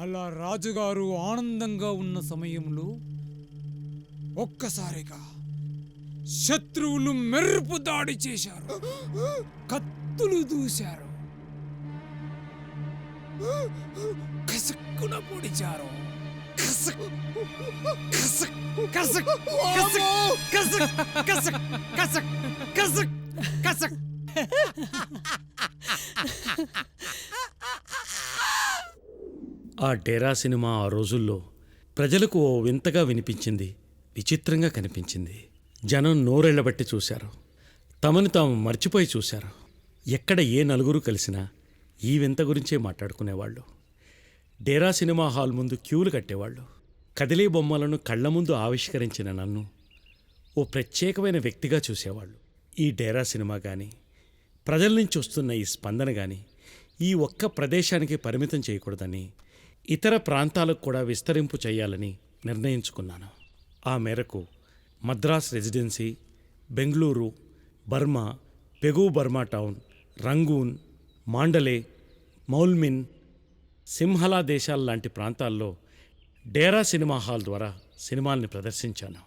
అలా రాజుగారు ఆనందంగా ఉన్న సమయంలో ఒక్కసారిగా శత్రువులు మెరుపు దాడి చేశారు కత్తులు దూశారు కసక్కున పొడిచారు కసక్ ఆ డేరా సినిమా ఆ రోజుల్లో ప్రజలకు ఓ వింతగా వినిపించింది విచిత్రంగా కనిపించింది. జనం నోరెళ్ళబట్టి చూశారు. తమను తాము మర్చిపోయి చూశారు. ఎక్కడ ఏ నలుగురు కలిసినా ఈ వింత గురించే మాట్లాడుకునేవాళ్ళు. డేరా సినిమా హాల్ ముందు క్యూలు కట్టేవాళ్ళు. కదిలే బొమ్మలను కళ్ళ ముందు ఆవిష్కరించిన నన్ను ఓ ప్రత్యేకమైన వ్యక్తిగా చూసేవాళ్ళు. ఈ డేరా సినిమా కానీ ప్రజల నుంచి వస్తున్న ఈ స్పందన కానీ ఈ ఒక్క ప్రదేశానికి పరిమితం చేయకూడదని ఇతర ప్రాంతాలకు కూడా విస్తరింపు చేయాలని నిర్ణయించుకున్నాను. ఆ మేరకు Madras residency Bengaluru Burma Pegu Burma town Rangoon Mandalay Moulmein Sinhala దేశాల లాంటి ప్రాంతాల్లో డేరా సినిమా హాల్ ద్వారా సినిమాల్ని ప్రదర్శించాను.